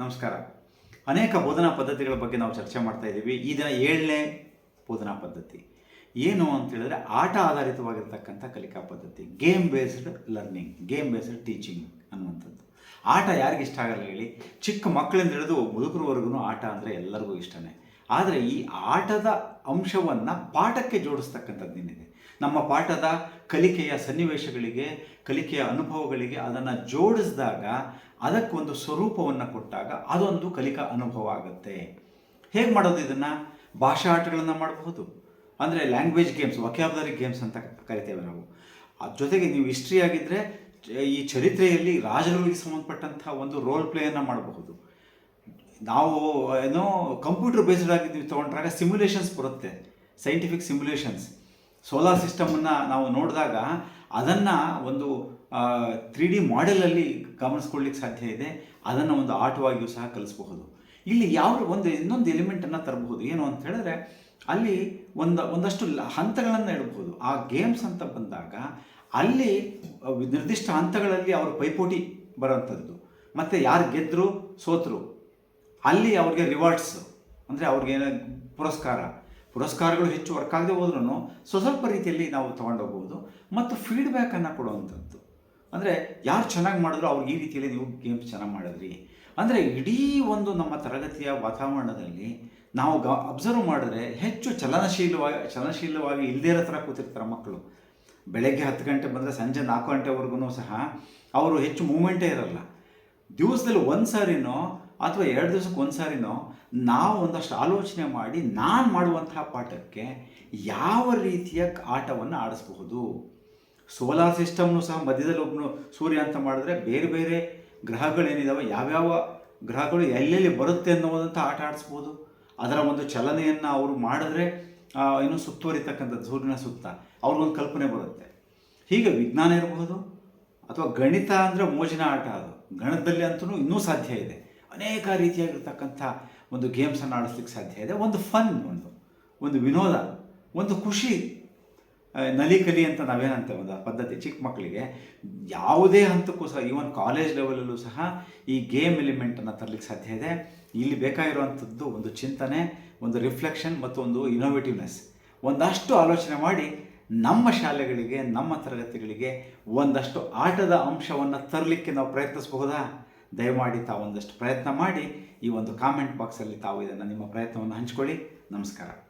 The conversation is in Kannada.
ನಮಸ್ಕಾರ. ಅನೇಕ ಬೋಧನಾ ಪದ್ಧತಿಗಳ ಬಗ್ಗೆ ನಾವು ಚರ್ಚೆ ಮಾಡ್ತಾ ಇದ್ದೀವಿ. ಈ ದಿನ ಏಳನೇ ಬೋಧನಾ ಪದ್ಧತಿ. ಏನು ಅಂತ ಹೇಳಿದ್ರೆ ಆಟ ಆಧಾರಿತವಾಗಿರ್ತಕ್ಕಂಥ ಕಲಿಕಾ ಪದ್ಧತಿ. Game based learning game based teaching ಅನ್ನುವಂಥದ್ದು. ಆಟ ಯಾರಿಗಿಷ್ಟ ಆಗಲ್ಲ ಹೇಳಿ. ಚಿಕ್ಕ ಮಕ್ಕಳಿಂದ ಹಿಡಿದು ಮುದುಕರವರೆಗೂ ಆಟ ಅಂದರೆ ಎಲ್ಲರಿಗೂ ಇಷ್ಟನೇ. ಆದರೆ ಈ ಆಟದ ಅಂಶವನ್ನು ಪಾಠಕ್ಕೆ ಜೋಡಿಸ್ತಕ್ಕಂಥದ್ದೇನಿದೆ ನಮ್ಮ ಪಾಠದ ಕಲಿಕೆಯ ಸನ್ನಿವೇಶಗಳಿಗೆ, ಕಲಿಕೆಯ ಅನುಭವಗಳಿಗೆ ಅದನ್ನು ಜೋಡಿಸಿದಾಗ ಅದಕ್ಕೊಂದು ಸ್ವರೂಪವನ್ನು ಕೊಟ್ಟಾಗ ಅದೊಂದು ಕಲಿಕಾ ಅನುಭವ ಆಗುತ್ತೆ. ಹೇಗೆ ಮಾಡೋದು ಇದನ್ನು? ಭಾಷಾ ಆಟಗಳನ್ನು ಮಾಡಬಹುದು. ಅಂದರೆ ಲ್ಯಾಂಗ್ವೇಜ್ ಗೇಮ್ಸ್ ವಕ್ಯಾಬ್ಲರಿ ಗೇಮ್ಸ್ ಅಂತ ಕರಿತೇವೆ ನಾವು. ಅದ್ರ ಜೊತೆಗೆ ನೀವು ಹಿಸ್ಟ್ರಿ ಆಗಿದ್ದರೆ ಈ ಚರಿತ್ರೆಯಲ್ಲಿ ರಾಜರುಗಳಿಗೆ ಸಂಬಂಧಪಟ್ಟಂಥ ಒಂದು ರೋಲ್ ಪ್ಲೇಯನ್ನು ಮಾಡಬಹುದು. ನಾವು, ಏನೋ ಕಂಪ್ಯೂಟರ್ ಬೇಸ್ಡ್ ಆಗಿ ನೀವು ಸಿಮ್ಯುಲೇಷನ್ಸ್ ಬರುತ್ತೆ ಸೈಂಟಿಫಿಕ್ ಸಿಮ್ಯುಲೇಷನ್ಸ್ ಸೋಲಾರ್ ಸಿಸ್ಟಮನ್ನು ನಾವು ನೋಡಿದಾಗ ಅದನ್ನು ಒಂದು ತ್ರೀ ಡಿ ಮಾಡೆಲಲ್ಲಿ ಗಮನಿಸ್ಕೊಳ್ಳಿಕ್ಕೆ ಸಾಧ್ಯ ಇದೆ, ಅದನ್ನು ಒಂದು ಆಟವಾಗಿಯೂ ಸಹ ಕಲಿಸಬಹುದು. ಇಲ್ಲಿ ಯಾವ ಒಂದು, ಇನ್ನೊಂದು ಎಲಿಮೆಂಟನ್ನು ತರಬಹುದು. ಏನು ಅಂತ ಹೇಳಿದ್ರೆ, ಅಲ್ಲಿ ಒಂದು, ಒಂದಷ್ಟು ಹಂತಗಳನ್ನು ಇಡಬಹುದು ಆ ಗೇಮ್ಸ್ ಅಂತ ಬಂದಾಗ ಅಲ್ಲಿ, ನಿರ್ದಿಷ್ಟ ಹಂತಗಳಲ್ಲಿ ಅವರು ಪೈಪೋಟಿ ಬರೋಂಥದ್ದು ಮತ್ತು ಯಾರು ಗೆದ್ದರು ಸೋತರು. ಅಲ್ಲಿ ಅವ್ರಿಗೆ ರಿವಾರ್ಡ್ಸ್ ಅಂದರೆ ಅವ್ರಿಗೆ ಪುರಸ್ಕಾರ. ಪುರಸ್ಕಾರಗಳು ಹೆಚ್ಚು ವರ್ಕ್ ಆಗದೆ ಹೋದ್ರೂ ಸ್ವಲ್ಪ ರೀತಿಯಲ್ಲಿ ನಾವು ತೊಗೊಂಡೋಗ್ಬೋದು ಮತ್ತು ಫೀಡ್ಬ್ಯಾಕನ್ನು ಕೊಡುವಂಥದ್ದು. ಅಂದರೆ ಯಾರು ಚೆನ್ನಾಗಿ ಮಾಡಿದ್ರು ಅವ್ರಿಗೆ ಈ ರೀತಿಯಲ್ಲಿ ನೀವು ಗೇಮ್ಸ್ ಚೆನ್ನಾಗಿ ಮಾಡಿದ್ರಿ. ಅಂದರೆ ಇಡೀ ಒಂದು ನಮ್ಮ ತರಗತಿಯ ವಾತಾವರಣದಲ್ಲಿ ನಾವು ಗ ಅಬ್ಸರ್ವ್ ಮಾಡಿದ್ರೆ ಹೆಚ್ಚು ಚಲನಶೀಲವಾಗಿ ಚಲನಶೀಲವಾಗಿ ಇಲ್ಲದೇ ಇರೋ ಥರ ಕೂತಿರ್ತಾರೆ ಮಕ್ಕಳು. ಬೆಳಗ್ಗೆ ಹತ್ತು ಗಂಟೆ ಬಂದರೆ ಸಂಜೆ ನಾಲ್ಕು ಗಂಟೆವರೆಗೂ ಸಹ ಅವರು ಹೆಚ್ಚು ಮೂಮೆಂಟೇ ಇರಲ್ಲ. ದಿವಸದಲ್ಲಿ ಒಂದು ಸಾರಿನೋ ಅಥವಾ ಎರಡು ದಿವಸಕ್ಕೆ ಒಂದು ಸಾರಿನೋ, ನಾವು ಒಂದಷ್ಟು ಆಲೋಚನೆ ಮಾಡಿ ನಾನು ಮಾಡುವಂತಹ ಪಾಠಕ್ಕೆ ಯಾವ ರೀತಿಯ ಆಟವನ್ನು ಆಡಿಸಬಹುದು? ಸೋಲಾರ್ ಸಿಸ್ಟಮ್ನು ಸಹ ಮಧ್ಯದಲ್ಲಿ ಒಬ್ಬನು ಸೂರ್ಯ ಅಂತ ಮಾಡಿದ್ರೆ ಬೇರೆ ಬೇರೆ ಗ್ರಹಗಳೇನಿದಾವೆ, ಯಾವ್ಯಾವ ಗ್ರಹಗಳು ಎಲ್ಲೆಲ್ಲಿ ಬರುತ್ತೆ ಅನ್ನೋದಂಥ ಆಟ ಆಡಿಸ್ಬೋದು ಅದರ ಒಂದು ಚಲನೆಯನ್ನು ಅವರು ಮಾಡಿದ್ರೆ ಏನು ಸುತ್ತುವರಿತಕ್ಕಂಥದ್ದು ಸೂರ್ಯನ ಸುತ್ತ, ಅವ್ರಿಗೊಂದು ಕಲ್ಪನೆ ಬರುತ್ತೆ. ಹೀಗೆ ವಿಜ್ಞಾನ ಇರಬಹುದು, ಅಥವಾ ಗಣಿತ ಅಂದರೆ ಮೋಜಿನ ಆಟ ಅದು. ಗಣಿತದಲ್ಲಿ ಅಂತೂ ಇನ್ನೂ ಸಾಧ್ಯ ಇದೆ. ಅನೇಕ ರೀತಿಯಾಗಿರ್ತಕ್ಕಂಥ ಒಂದು ಗೇಮ್ಸನ್ನು ಆಡಿಸ್ಲಿಕ್ಕೆ ಸಾಧ್ಯ ಇದೆ. ಒಂದು ಫನ್ ಒಂದು ಒಂದು ವಿನೋದ, ಒಂದು ಖುಷಿ. ನಲಿ ಕಲಿ ಅಂತ ನಾವೇನಂತೇವೆ ಒಂದು ಪದ್ಧತಿ ಚಿಕ್ಕ ಮಕ್ಕಳಿಗೆ, ಯಾವುದೇ ಹಂತಕ್ಕೂ ಸಹ ಈವನ್ ಕಾಲೇಜ್ ಲೆವೆಲಲ್ಲೂ ಸಹ ಈ ಗೇಮ್ ಎಲಿಮೆಂಟನ್ನು ತರಲಿಕ್ಕೆ ಸಾಧ್ಯ ಇದೆ. ಇಲ್ಲಿ ಬೇಕಾಗಿರುವಂಥದ್ದು ಒಂದು ಚಿಂತನೆ, ಒಂದು ರಿಫ್ಲೆಕ್ಷನ್ ಮತ್ತು ಒಂದು ಇನೋವೇಟಿವ್ನೆಸ್ ಒಂದಷ್ಟು ಆಲೋಚನೆ ಮಾಡಿ ನಮ್ಮ ಶಾಲೆಗಳಿಗೆ, ನಮ್ಮ ತರಗತಿಗಳಿಗೆ ಒಂದಷ್ಟು ಆಟದ ಅಂಶವನ್ನು ತರಲಿಕ್ಕೆ ನಾವು ಪ್ರಯತ್ನಿಸಬಹುದಾ? ದಯಮಾಡಿ ತಾವು ಒಂದಷ್ಟು ಪ್ರಯತ್ನ ಮಾಡಿ ಈ ಒಂದು ಕಾಮೆಂಟ್ ಬಾಕ್ಸಲ್ಲಿ ತಾವು ಇದನ್ನು ನಿಮ್ಮ ಪ್ರಯತ್ನವನ್ನು ಹಂಚ್ಕೊಳ್ಳಿ. ನಮಸ್ಕಾರ.